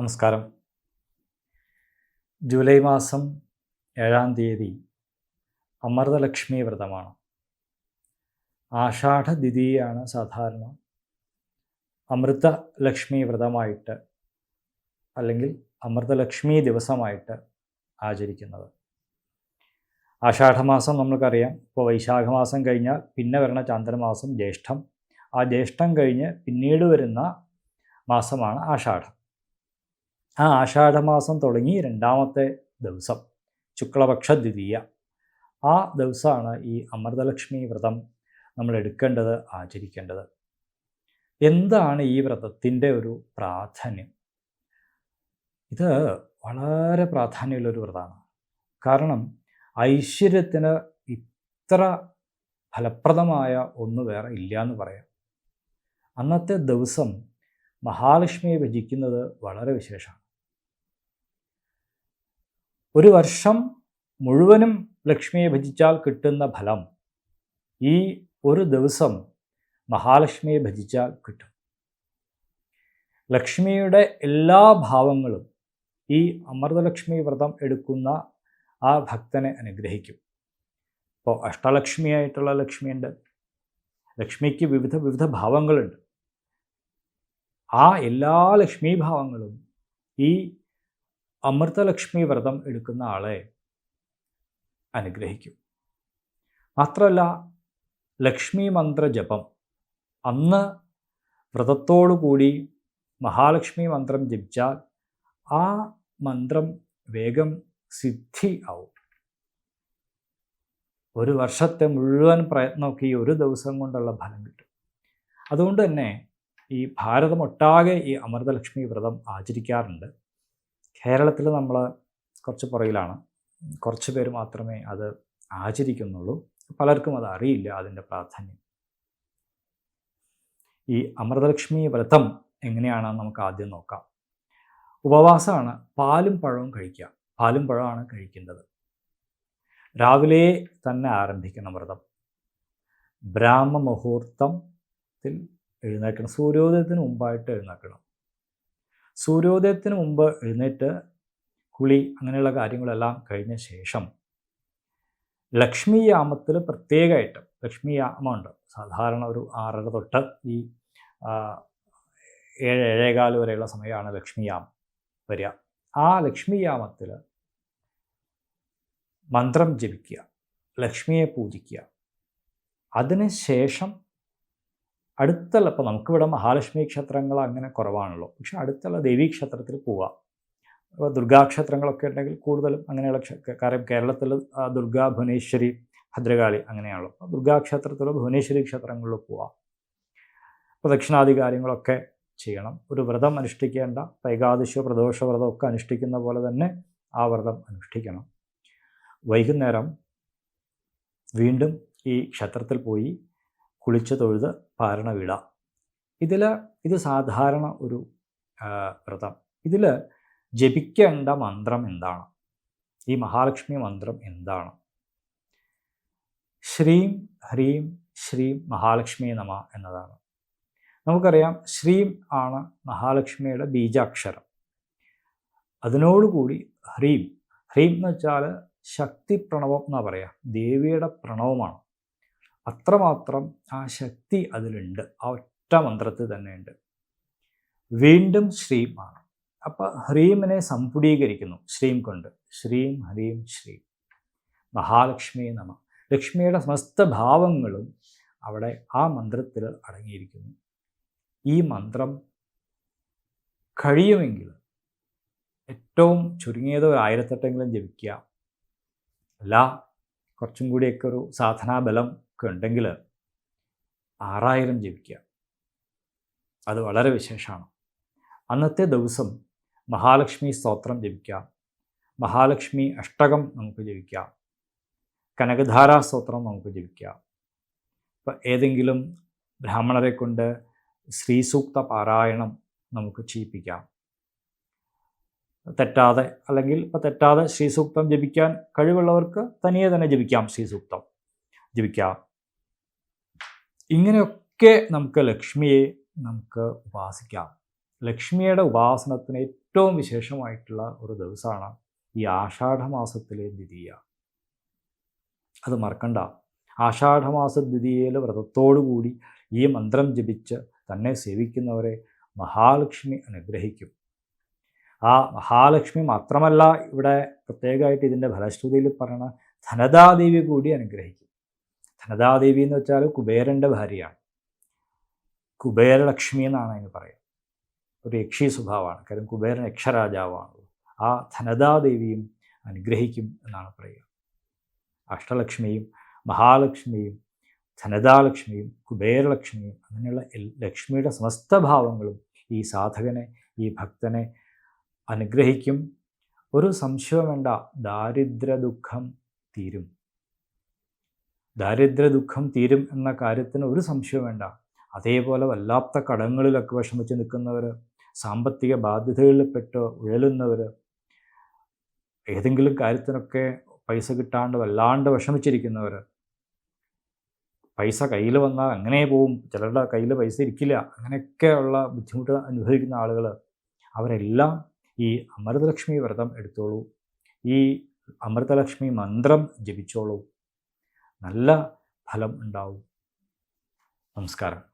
നമസ്കാരം. ജൂലൈ മാസം ഏഴാം തീയതി അമൃതലക്ഷ്മി വ്രതമാണ്. ആഷാഢ ദ്വിതീയാണ് സാധാരണ. അമൃത ലക്ഷ്മി വ്രതമായിട്ട് അല്ലെങ്കിൽ അമൃതലക്ഷ്മി ദിവസമായിട്ട് ആചരിക്കുന്നത്. ആഷാഢമാസം നമ്മൾക്കറിയാം. ഇപ്പോൾ വൈശാഖമാസം കഴിഞ്ഞാൽ പിന്നെ വരുന്ന ചാന്ദ്രമാസം ജ്യേഷ്ഠം. ആ ജ്യേഷ്ഠം കഴിഞ്ഞ് പിന്നീട് വരുന്ന മാസമാണ് ആഷാഢം. ആ ആഷാഢമാസം തുടങ്ങി രണ്ടാമത്തെ ദിവസം ശുക്ലപക്ഷ ദ്വിതീയ. ആ ദിവസമാണ് ഈ അമൃതലക്ഷ്മി വ്രതം നമ്മൾ എടുക്കേണ്ടത് ആചരിക്കേണ്ടത്. എന്താണ് ഈ വ്രതത്തിന്റെ ഒരു പ്രാധാന്യം? ഇത് വളരെ പ്രാധാന്യമുള്ളൊരു വ്രതമാണ്. കാരണം ഐശ്വര്യത്തിന് ഇത്ര ഫലപ്രദമായ ഒന്ന് വേറെ ഇല്ല എന്ന് പറയാം. അന്നത്തെ ദിവസം മഹാലക്ഷ്മിയെ ഭജിക്കുന്നത് വളരെ വിശേഷമാണ്. ഒരു വർഷം മുഴുവനും ലക്ഷ്മിയെ ഭജിച്ചാൽ കിട്ടുന്ന ഫലം ഈ ഒരു ദിവസം മഹാലക്ഷ്മിയെ ഭജിച്ചാൽ കിട്ടും. ലക്ഷ്മിയുടെ എല്ലാ ഭാവങ്ങളും ഈ അമൃതലക്ഷ്മി വ്രതം എടുക്കുന്ന ആ ഭക്തനെ അനുഗ്രഹിക്കും. ഇപ്പോൾ അഷ്ടലക്ഷ്മിയായിട്ടുള്ള ലക്ഷ്മിയുണ്ട്. ലക്ഷ്മിക്ക് വിവിധ വിവിധ ഭാവങ്ങളുണ്ട്. ആ എല്ലാ ലക്ഷ്മീഭാവങ്ങളും ഈ അമൃതലക്ഷ്മി വ്രതം എടുക്കുന്ന ആളെ അനുഗ്രഹിക്കും. മാത്രമല്ല ലക്ഷ്മി മന്ത്ര ജപം അന്ന് വ്രതത്തോടുകൂടി മഹാലക്ഷ്മി മന്ത്രം ജപിച്ചാൽ ആ മന്ത്രം വേഗം സിദ്ധി ആവും. ഒരു വർഷത്തെ മുഴുവൻ പ്രയത്നമൊക്കെ ഈ ഒരു ദിവസം കൊണ്ടുള്ള ഫലം കിട്ടും. അതുകൊണ്ട് തന്നെ ഈ ഭാരതമൊട്ടാകെ ഈ അമൃതലക്ഷ്മി വ്രതം ആചരിക്കാറുണ്ട്. കേരളത്തിൽ നമ്മൾ കുറച്ച് പുറകിലാണ്. കുറച്ച് പേര് മാത്രമേ അത് ആചരിക്കുന്നുള്ളൂ. പലർക്കും അത് അറിയില്ല അതിന്റെ പ്രാധാന്യം. ഈ അമൃതലക്ഷ്മി വ്രതം എങ്ങനെയാണെന്ന് നമുക്ക് ആദ്യം നോക്കാം. ഉപവാസമാണ് പാലും പഴവും കഴിക്കുക. പാലും പഴമാണ് കഴിക്കേണ്ടത്. രാവിലെ തന്നെ ആരംഭിക്കണം വ്രതം. ബ്രാഹ്മ മുഹൂർത്തത്തിൽ എഴുന്നേൽക്കണം. സൂര്യോദയത്തിന് മുമ്പായിട്ട് എഴുന്നേൽക്കണം. സൂര്യോദയത്തിന് മുമ്പ് എഴുന്നേറ്റ് കുളി അങ്ങനെയുള്ള കാര്യങ്ങളെല്ലാം കഴിഞ്ഞ ശേഷം ലക്ഷ്മി യാമത്തിൽ പ്രത്യേകമായിട്ട് ലക്ഷ്മി യാമമുണ്ട്. സാധാരണ ഒരു ആറര തൊട്ട് ഈ ഏഴ് ഏഴേകാൽ വരെയുള്ള സമയമാണ് ലക്ഷ്മി യാമം വരിക. ആ ലക്ഷ്മി യാമത്തിൽ മന്ത്രം ജപിക്കുക ലക്ഷ്മിയെ പൂജിക്കുക. അതിനുശേഷം അടുത്തുള്ള ഇപ്പോൾ നമുക്കിവിടെ മഹാലക്ഷ്മി ക്ഷേത്രങ്ങൾ അങ്ങനെ കുറവാണല്ലോ. പക്ഷെ അടുത്തുള്ള ദേവീക്ഷേത്രത്തിൽ പോവാം. ഇപ്പോൾ ദുർഗാക്ഷേത്രങ്ങളൊക്കെ ഉണ്ടെങ്കിൽ കൂടുതലും അങ്ങനെയുള്ള കാര്യം കേരളത്തിൽ ദുർഗാ ഭുവനേശ്വരി ഭദ്രകാളി അങ്ങനെയാണല്ലോ. അപ്പോൾ ദുർഗാക്ഷേത്രത്തിലോ ഭുവനേശ്വരി ക്ഷേത്രങ്ങളിലോ പോവാം. പ്രദക്ഷിണാദി കാര്യങ്ങളൊക്കെ ചെയ്യണം. ഒരു വ്രതം അനുഷ്ഠിക്കേണ്ട ഏകാദശിയോ പ്രദോഷ വ്രതമൊക്കെ അനുഷ്ഠിക്കുന്ന പോലെ തന്നെ ആ വ്രതം അനുഷ്ഠിക്കണം. വൈകുന്നേരം വീണ്ടും ഈ ക്ഷേത്രത്തിൽ പോയി കുളിച്ച് തൊഴുത് പാരണ വിട ഇതിൽ ഇത് സാധാരണ ഒരു വ്രതം. ഇതിൽ ജപിക്കേണ്ട മന്ത്രം എന്താണ്? ഈ മഹാലക്ഷ്മി മന്ത്രം എന്താണ്? ശ്രീം ഹ്രീം ശ്രീം മഹാലക്ഷ്മി നമ എന്നതാണ്. നമുക്കറിയാം ശ്രീം ആണ് മഹാലക്ഷ്മിയുടെ ബീജാക്ഷരം. അതിനോടുകൂടി ഹ്രീം ഹ്രീം എന്ന് വെച്ചാൽ ശക്തി പ്രണവം എന്നാണ് പറയുക ദേവിയുടെ പ്രണവമാണ്. അത്രമാത്രം ആ ശക്തി അതിലുണ്ട്. ആ ഒറ്റ മന്ത്രത്തിൽ തന്നെയുണ്ട്. വീണ്ടും ശ്രീം അപ്പോൾ അപ്പം ഹ്രീമിനെ സമ്പുടീകരിക്കുന്നു. ശ്രീം കൊണ്ട്. ശ്രീം ഹ്രീം ശ്രീം. മഹാലക്ഷ്മി നമ. ലക്ഷ്മിയുടെ സമസ്ത ഭാവങ്ങളും അവിടെ ആ മന്ത്രത്തിൽ അടങ്ങിയിരിക്കുന്നു. ഈ മന്ത്രം കഴിയുമെങ്കിൽ ഏറ്റവും ചുരുങ്ങിയത് ഒരു ആയിരത്തെട്ടെങ്കിലും ജപിക്കുക. അല്ല കുറച്ചും കൂടിയൊക്കെ ഒരു സാധനാബലം ഒക്കെ ഉണ്ടെങ്കിൽ ആറായിരം ജപിക്കുക അത് വളരെ വിശേഷമാണ്. അന്നത്തെ ദിവസം മഹാലക്ഷ്മി സ്തോത്രം ജപിക്കാം മഹാലക്ഷ്മി അഷ്ടകം നമുക്ക് ജപിക്കാം കനകധാരാ സ്തോത്രം നമുക്ക് ജപിക്കാം ഇപ്പം ഏതെങ്കിലും ബ്രാഹ്മണരെ കൊണ്ട് ശ്രീസൂക്ത പാരായണം നമുക്ക് ചെയ്യിപ്പിക്കാം. തെറ്റാതെ അല്ലെങ്കിൽ ഇപ്പം തെറ്റാതെ ശ്രീസൂക്തം ജപിക്കാൻ കഴിവുള്ളവർക്ക് തനിയെ തന്നെ ജപിക്കാം ശ്രീസൂക്തം. ജപിക്കാം. ഇങ്ങനെയൊക്കെ നമുക്ക് ലക്ഷ്മിയെ നമുക്ക് ഉപാസിക്കാം. ലക്ഷ്മിയുടെ ഉപാസനത്തിന് ഏറ്റവും വിശേഷമായിട്ടുള്ള ഒരു ദിവസമാണ് ഈ ആഷാഢമാസത്തിലെ ദ്വിതീയ. അത് മറക്കണ്ട. ആഷാഢമാസ ദ്വിതീയയിൽ വ്രതത്തോടുകൂടി ഈ മന്ത്രം ജപിച്ച് തന്നെ സേവിക്കുന്നവരെ മഹാലക്ഷ്മി അനുഗ്രഹിക്കും. ആ മഹാലക്ഷ്മി മാത്രമല്ല ഇവിടെ പ്രത്യേകമായിട്ട് ഇതിന്റെ ഫലശ്രുതിയിൽ പറയണ ധനതാദേവി കൂടി അനുഗ്രഹിക്കും. ധനദാദേവി എന്ന് വെച്ചാൽ കുബേരന്റെ ഭാര്യയാണ്. കുബേരലക്ഷ്മി എന്നാണ് അതിന് പറയുക. ഒരു യക്ഷി സ്വഭാവമാണ്. കാര്യം കുബേരൻ യക്ഷരാജാവാണ്. ആ ധനതാദേവിയും അനുഗ്രഹിക്കും എന്നാണ് പറയുക. അഷ്ടലക്ഷ്മിയും മഹാലക്ഷ്മിയും ധനതാലക്ഷ്മിയും കുബേരലക്ഷ്മിയും അങ്ങനെയുള്ള ലക്ഷ്മിയുടെ സമസ്ത ഭാവങ്ങളും ഈ സാധകനെ ഈ ഭക്തനെ അനുഗ്രഹിക്കും. ഒരു സംശയം വേണ്ട. ദാരിദ്ര്യ ദുഃഖം തീരും. ദാരിദ്ര്യ ദുഃഖം തീരും എന്ന കാര്യത്തിന് ഒരു സംശയം വേണ്ട. അതേപോലെ വല്ലാത്ത കടങ്ങളിലൊക്കെ വിഷമിച്ച് നിൽക്കുന്നവർ സാമ്പത്തിക ബാധ്യതകളിൽപ്പെട്ട് ഉഴലുന്നവർ ഏതെങ്കിലും കാര്യത്തിനൊക്കെ പൈസ കിട്ടാണ്ട് വല്ലാണ്ട് വിഷമിച്ചിരിക്കുന്നവർ പൈസ കയ്യിൽ വന്നാൽ അങ്ങനെ പോവും ചിലരുടെ കയ്യിൽ പൈസ ഇരിക്കില്ല അങ്ങനെയൊക്കെയുള്ള ബുദ്ധിമുട്ട് അനുഭവിക്കുന്ന ആളുകൾ അവരെല്ലാം ഈ അമൃതലക്ഷ്മി വ്രതം എടുത്തോളൂ. ഈ അമൃതലക്ഷ്മി മന്ത്രം ജപിച്ചോളൂ. നല്ല ഫലം ഉണ്ടാവും. നമസ്കാരം.